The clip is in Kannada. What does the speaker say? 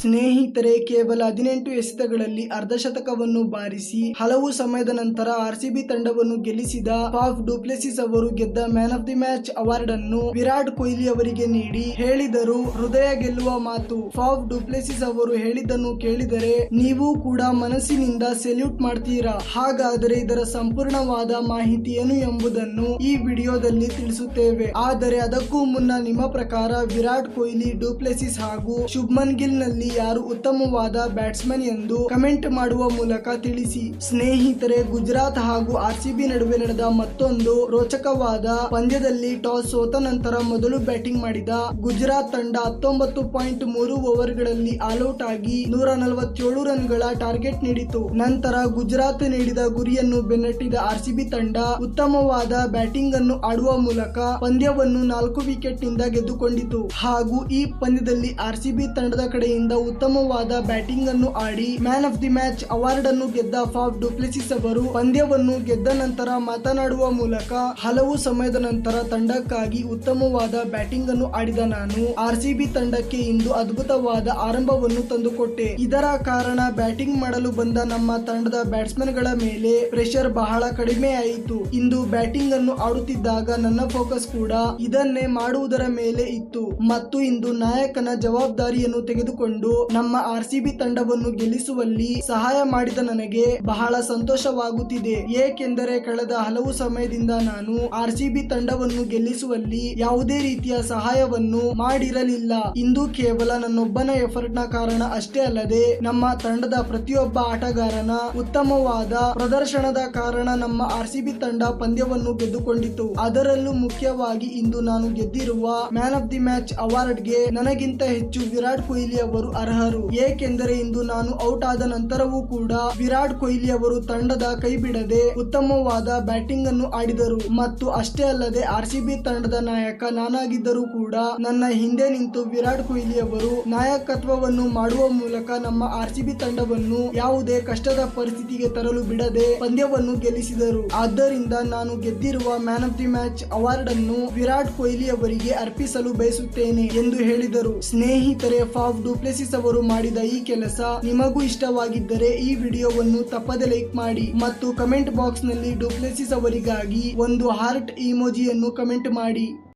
ಸ್ನೇಹಿತರೆ, ಕೇವಲ ಹದಿನೆಂಟು ಎಸೆತಗಳಲ್ಲಿ ಅರ್ಧಶತಕವನ್ನು ಬಾರಿಸಿ, ಹಲವು ಸಮಯದ ನಂತರ ಆರ್ಸಿಬಿ ತಂಡವನ್ನು ಗೆಲ್ಲಿಸಿದ ಪಾಫ್ ಡುಪ್ಲೆಸಿಸ್ ಅವರು ಗೆದ್ದ man of the match award ಅನ್ನು ವಿರಾಟ್ ಕೊಹ್ಲಿ ಅವರಿಗೆ ನೀಡಿ ಹೇಳಿದರು. ಹೃದಯ ಗೆಲ್ಲುವ ಮಾತು ಪಾಫ್ ಡುಪ್ಲೆಸಿಸ್ ಅವರು ಹೇಳಿದ್ದನ್ನು ಕೇಳಿದರೆ ನೀವು ಕೂಡ ಮನಸ್ಸಿನಿಂದ ಸೆಲ್ಯೂಟ್ ಮಾಡ್ತೀರಾ? ಹಾಗಾದರೆ ಇದರ ಸಂಪೂರ್ಣವಾದ ಮಾಹಿತಿ ಏನು ಎಂಬುದನ್ನು ಈ ವಿಡಿಯೋದಲ್ಲಿ ತಿಳಿಸುತ್ತೇವೆ. ಆದರೆ ಅದಕ್ಕೂ ಮುನ್ನ ನಿಮ್ಮ ಪ್ರಕಾರ ವಿರಾಟ್ ಕೊಹ್ಲಿ ಡುಪ್ಲೆಸಿಸ್ ಹಾಗೂ ಶುಭ್ಮನ್ ಗಿಲ್ನಲ್ಲಿ ಯಾರು ಉತ್ತಮವಾದ ಬ್ಯಾಟ್ಸ್ಮನ್ ಎಂದು ಕಮೆಂಟ್ ಮಾಡುವ ಮೂಲಕ ತಿಳಿಸಿ. ಸ್ನೇಹಿತರೆ, ಗುಜರಾತ್ ಹಾಗೂ ಆರ್ಸಿಬಿ ನಡುವೆ ನಡೆದ ಮತ್ತೊಂದು ರೋಚಕವಾದ ಪಂದ್ಯದಲ್ಲಿ ಟಾಸ್ ಸೋತ ನಂತರ ಮೊದಲು ಬ್ಯಾಟಿಂಗ್ ಮಾಡಿದ ಗುಜರಾತ್ ತಂಡ ಹತ್ತೊಂಬತ್ತು ಪಾಯಿಂಟ್ ಮೂರು ಓವರ್ಗಳಲ್ಲಿ ಆಲ್ಔಟ್ ಆಗಿ ನೂರ ನಲವತ್ತೇಳು ರನ್ಗಳ ಟಾರ್ಗೆಟ್ ನೀಡಿತು ನಂತರ ಗುಜರಾತ್ ನೀಡಿದ ಗುರಿಯನ್ನು ಬೆನ್ನಟ್ಟಿದ ಆರ್ಸಿಬಿ ತಂಡ ಉತ್ತಮವಾದ ಬ್ಯಾಟಿಂಗ್ ಅನ್ನು ಆಡುವ ಮೂಲಕ ಪಂದ್ಯವನ್ನು ನಾಲ್ಕು ವಿಕೆಟ್ನಿಂದ ಗೆದ್ದುಕೊಂಡಿತು. ಹಾಗೂ ಈ ಪಂದ್ಯದಲ್ಲಿ ಆರ್ಸಿಬಿ ತಂಡದ ಕಡೆಯಿಂದ ಉತ್ತಮವಾದ ಬ್ಯಾಟಿಂಗ್ ಅನ್ನು ಆಡಿ man of the match award ಅನ್ನು ಗೆದ್ದ ಫಾಫ್ ಡುಪ್ಲೆಸಿಸ್ ಅವರು ಪಂದ್ಯವನ್ನು ಗೆದ್ದ ನಂತರ ಮಾತನಾಡುವ ಮೂಲಕ ಹಲವು ಸಮಯದ ನಂತರ ತಂಡಕ್ಕಾಗಿ ಉತ್ತಮವಾದ ಬ್ಯಾಟಿಂಗ್ ಅನ್ನು ಆಡಿದ ನಾನು ಆರ್ಸಿಬಿ ತಂಡಕ್ಕೆ ಇಂದು ಅದ್ಭುತವಾದ ಆರಂಭವನ್ನು ತಂದುಕೊಟ್ಟೆ. ಇದರ ಕಾರಣ ಬ್ಯಾಟಿಂಗ್ ಮಾಡಲು ಬಂದ ನಮ್ಮ ತಂಡದ ಬ್ಯಾಟ್ಸ್ಮನ್ಗಳ ಮೇಲೆ ಪ್ರೆಷರ್ ಬಹಳ ಕಡಿಮೆ ಆಯಿತು. ಇಂದು ಬ್ಯಾಟಿಂಗ್ ಅನ್ನು ಆಡುತ್ತಿದ್ದಾಗ ನನ್ನ ಫೋಕಸ್ ಕೂಡ ಇದನ್ನೇ ಮಾಡುವುದರ ಮೇಲೆ ಇತ್ತು. ಮತ್ತು ಇಂದು ನಾಯಕನ ಜವಾಬ್ದಾರಿಯನ್ನು ತೆಗೆದುಕೊಂಡು ನಮ್ಮ ಆರ್ಸಿಬಿ ತಂಡವನ್ನು ಗೆಲ್ಲಿಸುವಲ್ಲಿ ಸಹಾಯ ಮಾಡಿದ ನನಗೆ ಬಹಳ ಸಂತೋಷವಾಗುತ್ತಿದೆ. ಏಕೆಂದರೆ ಕಳೆದ ಹಲವು ಸಮಯದಿಂದ ನಾನು ಆರ್ಸಿಬಿ ತಂಡವನ್ನು ಗೆಲ್ಲಿಸುವಲ್ಲಿ ಯಾವುದೇ ರೀತಿಯ ಸಹಾಯವನ್ನು ಮಾಡಿರಲಿಲ್ಲ. ಇಂದು ಕೇವಲ ನನ್ನೊಬ್ಬನ ಎಫರ್ಟ್ನ ಕಾರಣ ಅಷ್ಟೇ ಅಲ್ಲದೆ ನಮ್ಮ ತಂಡದ ಪ್ರತಿಯೊಬ್ಬ ಆಟಗಾರನ ಉತ್ತಮವಾದ ಪ್ರದರ್ಶನದ ಕಾರಣ ನಮ್ಮ ಆರ್ಸಿಬಿ ತಂಡ ಪಂದ್ಯವನ್ನು ಗೆದ್ದುಕೊಂಡಿತು. ಅದರಲ್ಲೂ ಮುಖ್ಯವಾಗಿ ಇಂದು ನಾನು ಗೆದ್ದಿರುವ ಮ್ಯಾನ್ ಆಫ್ ದಿ ಮ್ಯಾಚ್ ಅವಾರ್ಡ್ಗೆ ನನಗಿಂತ ಹೆಚ್ಚು ವಿರಾಟ್ ಕೊಹ್ಲಿ ಅವರು ಅರ್ಹರು. ಏಕೆಂದರೆ ಇಂದು ನಾನು ಔಟ್ ಆದ ನಂತರವೂ ಕೂಡ ವಿರಾಟ್ ಕೊಹ್ಲಿ ಅವರು ತಂಡದ ಕೈ ಬಿಡದೆ ಉತ್ತಮವಾದ ಬ್ಯಾಟಿಂಗ್ ಅನ್ನು ಆಡಿದರು. ಮತ್ತು ಅಷ್ಟೇ ಅಲ್ಲದೆ ಆರ್ಸಿಬಿ ತಂಡದ ನಾಯಕ ನಾನಾಗಿದ್ದರೂ ಕೂಡ ನನ್ನ ಹಿಂದೆ ನಿಂತು ವಿರಾಟ್ ಕೊಹ್ಲಿ ಅವರು ನಾಯಕತ್ವವನ್ನು ಮಾಡುವ ಮೂಲಕ ನಮ್ಮ ಆರ್ಸಿಬಿ ತಂಡವನ್ನು ಯಾವುದೇ ಕಷ್ಟದ ಪರಿಸ್ಥಿತಿಗೆ ತರಲು ಬಿಡದೆ ಪಂದ್ಯವನ್ನು ಗೆಲ್ಲಿಸಿದರು. ಆದ್ದರಿಂದ ನಾನು ಗೆದ್ದಿರುವ man of the match award ಅನ್ನು ವಿರಾಟ್ ಕೊಹ್ಲಿ ಅವರಿಗೆ ಅರ್ಪಿಸಲು ಬಯಸುತ್ತೇನೆ ಎಂದು ಹೇಳಿದರು. ಸ್ನೇಹಿತರೆ, ಫಾಫ್ ಡುಪ್ಲೆಸಿಸ್ ಅವರು ಮಾಡಿದ ಈ ಕೆಲಸ ನಿಮಗೂ ಇಷ್ಟವಾಗಿದ್ದರೆ ಈ ವಿಡಿಯೋವನ್ನು ತಪ್ಪದೆ ಲೈಕ್ ಮಾಡಿ ಮತ್ತು ಕಮೆಂಟ್ ಬಾಕ್ಸ್ನಲ್ಲಿ ಡುಪ್ಲೆಸಿಸ್ ಅವರಿಗಾಗಿ ಒಂದು ಹಾರ್ಟ್ ಇಮೋಜಿಯನ್ನು ಕಮೆಂಟ್ ಮಾಡಿ.